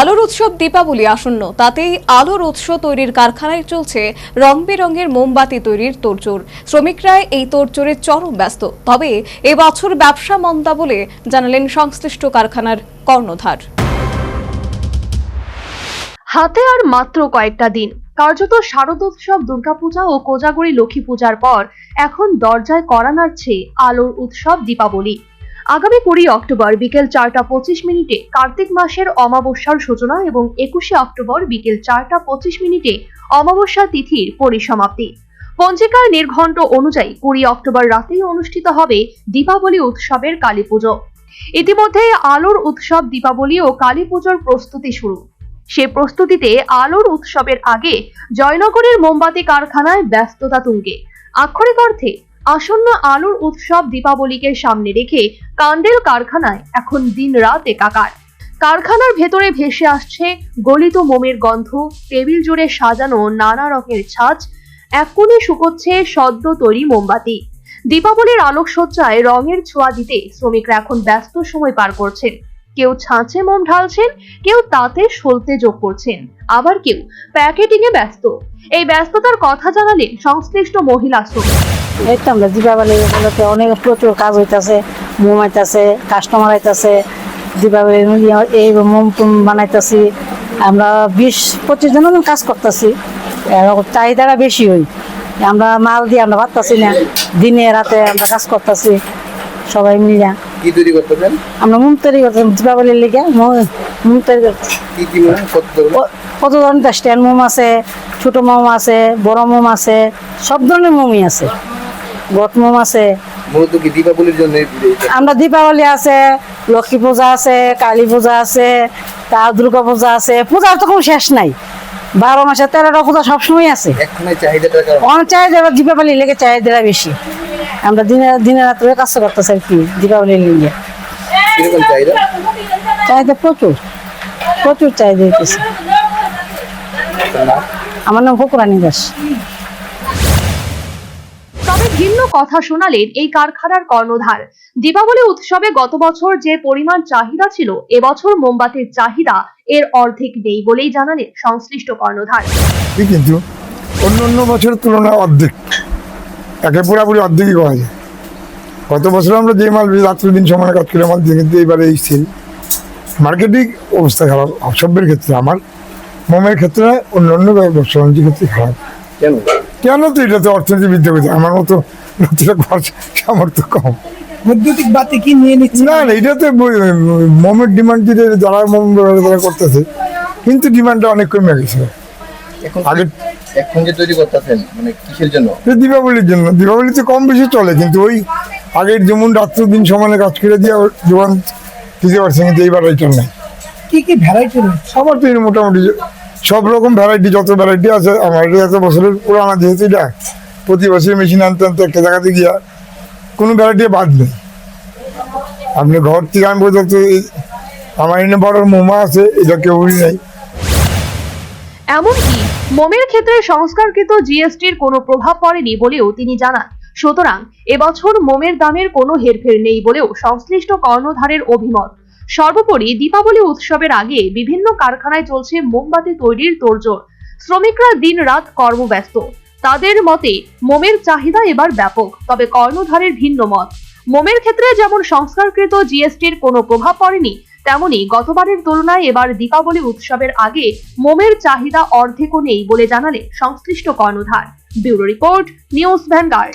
আলোর উৎসব দীপাবলি আসন্ন। তাতেই আলোর উৎস তৈরির কারখানায় চলছে রং বেরঙের মোমবাতি তৈরির তোড়জোড়। শ্রমিকরা এই তোড়জোড়ে চরম ব্যস্ত। তবে এবছর ব্যবসা মন্দা বলে জানালেন সংশ্লিষ্ট কারখানার কর্ণধার। হাতে আর মাত্র কয়েকটা দিন। কার্যত শারদোৎসব দুর্গাপূজা ও কোজাগরী লক্ষ্মী পূজার পর এখন দরজায় করা নাড়ছে আলোর উৎসব দীপাবলি। আগামী কুড়ি অক্টোবর বিকেল চারটা পঁচিশ মিনিটে কার্তিক মাসের অমাবস্যার সূচনা এবং একুশে অক্টোবর বিকেল চারটা পঁচিশ মিনিটে অমাবস্যা তিথির পরিসমাপ্তি। পঞ্জিকার নির্ঘণ্ট অনুযায়ী কুড়ি অক্টোবর রাতেই অনুষ্ঠিত হবে দীপাবলি উৎসবের কালী পুজো। ইতিমধ্যে আলোর উৎসব দীপাবলি ও কালী পুজোর প্রস্তুতি শুরু। সে প্রস্তুতিতে আলোর উৎসবের আগে জয়নগরের মোমবাতি কারখানায় ব্যস্ততা তুঙ্গে। আক্ষরিক অর্থে আসন্ন আলোর উৎসব দীপাবলিকে সামনে রেখে কান্ডেল কারখানায় এখন দিন রাত একাকার। কারখানার ভেতরে ভেসে আসছে গলিত মোমের গন্ধ, টেবিল জুড়ে সাজানো নানা রঙের ছাঁচ এক কোণে শুকোচ্ছে সদ্য তৈরি মোমবাতি। দীপাবলির আলোকসজ্জায় রঙের ছোঁয়া দিতে শ্রমিকরা এখন ব্যস্ত সময় পার করছেন। কেউ ছাঁচে মোম ঢালছেন, কেউ তাতে সলতে যোগ করছেন। আবার কেউ প্যাকেটিং এ ব্যস্ত। এই ব্যস্ততার কথা জানালেন সংশ্লিষ্ট মহিলা শ্রমিক। এই তো আমরা দীপাবলি উপলক্ষে অনেক প্রচুর কাজ হইতাছে মোম আইতাছে কাস্টমার আইতাছে দীপাবলি এই মোম টুম বানাইতাছি। আমরা বিশ পঁচিশ জন মতন কাজ করতেছি চাহিদাটা বেশি হই। আমরা মাল দিয়ে আমরা পারতাছি না দিনে রাতে আমরা কাজ করতেছি সবাই মিলে কি তৈরি করতেছেন? আমরা মোম তৈরি করতেছি দীপাবলির লিগে মোম তৈরি করতেছি কি কি মনে কত ধরনের? ক- কত ধরনের? স্ট্যান্ড মোম আছে ছোট মোম আছে বড় মোম আছে সব ধরনের মোমই আছে। গট মোম আছে। মূলত কি দীপাবলির জন্য এই- এই- আমরা দীপাবলি আছে লক্ষ্মী পূজা আছে কালী পূজা আছে তার দুর্গা পূজা আছে। পূজার তো কোনো শেষ নাই। বারো মাসে তেরোটা পূজা সবসময় আছে। অনেক চাহিদা দীপাবলি লেগে চাহিদাটা বেশি। আমরা দিনে দিনে রাত্রে কাজ করতেছি আর কি দীপাবলির লেগে। চাহিদা? প্রচুর। প্রচুর চাহিদা? আমার নাম ফকুরানি দাস। ভিন্ন কথা শোনালেন এই কারখানার কর্ণধার। দীপাবলি উৎসবে গত বছর যে পরিমাণ চাহিদা ছিল এবছর মোমবাতির চাহিদা এর অর্ধেক নেই বলেই জানালেন সংশ্লিষ্ট কর্ণধার। কিন্তু অন্য অন্য বছরের তুলনায় অর্ধেক। একে পুরাপুরি অর্ধেকই করা যায়। গত বছর আমরা যে মাল রাত্রি দিন সমানে কাজ করে মাল দিয়ে কিন্তু এবারে এই সেল মার্কেটিং অবস্থা খারাপ সবের ক্ষেত্রে আমার। মোমের ক্ষেত্রে অন্য অন্য ব্যবসা বাণিজ্যের ক্ষেত্রে খারাপ। কেন? কেন তো এটাতে অর্থনীতি বৃদ্ধি করছে আমার মতো লোকেরা খরচ সামর্থ্য কম। বৈদ্যুতিক বাতি কি নিয়ে নিচ্ছে? না না এটাতে ব- মোমের ডিমান্ড যেটা যারা মোম ব্যবহার তারা করতেছে কিন্তু ডিমান্ডটা অনেক কমে গেছে। এখন আগে এখন যে তৈরি করতেছেন মানে কিসের জন্য? এটা দীপাবলির জন্য। দীপাবলিতে কম বেশি চলে কিন্তু ওই আগের যেমন রাত্র দিন সমানে কাজ করে দিয়ে যোগান দিতে পারছে কিন্তু এইবার এটা নাই। কি কি ভ্যারাইটি আমার তো মোটামুটি সব রকম ভ্যারাইটি যত ভ্যারাইটি আছে, আমার এটা এত বছরের পুরানা যেহেতু এটা প্রতি বছর মেশিন আনতে আনতে একটা জায়গাতে গিয়া কোনো ভ্যারাইটি বাদ নেই। আপনি ঘর থেকে আমি এই- আমার এনে বড় মোমা আছে, এটা কেউই নেই। এমনকি মোমের ক্ষেত্রে সংস্কারকৃত জিএসটির কোনো প্রভাব পড়েনি বলেও তিনি জানান। সুতরাং এবছর মোমের দামের কোনো হেরফের নেই বলেও সংশ্লিষ্ট কর্ণধারের অভিমত। সর্বোপরি দীপাবলি উৎসবের আগে বিভিন্ন কারখানায় চলছে মোমবাতি তৈরির তোড়জোড়। শ্রমিকরা দিন রাত কর্মব্যস্ত। তাদের মতে, মোমের চাহিদা এবার ব্যাপক, তবে কর্ণধারের ভিন্ন মত। মোমের ক্ষেত্রে যেমন সংস্কারকৃত জিএসটির কোনো প্রভাব পড়েনি, তেমনি গতবারের তুলনায় এবার দীপাবলি উৎসবের আগে মোমের চাহিদা অর্ধেকও নেই বলে জানালে সংশ্লিষ্ট কর্ণধার। Bureau report, news Vanguard.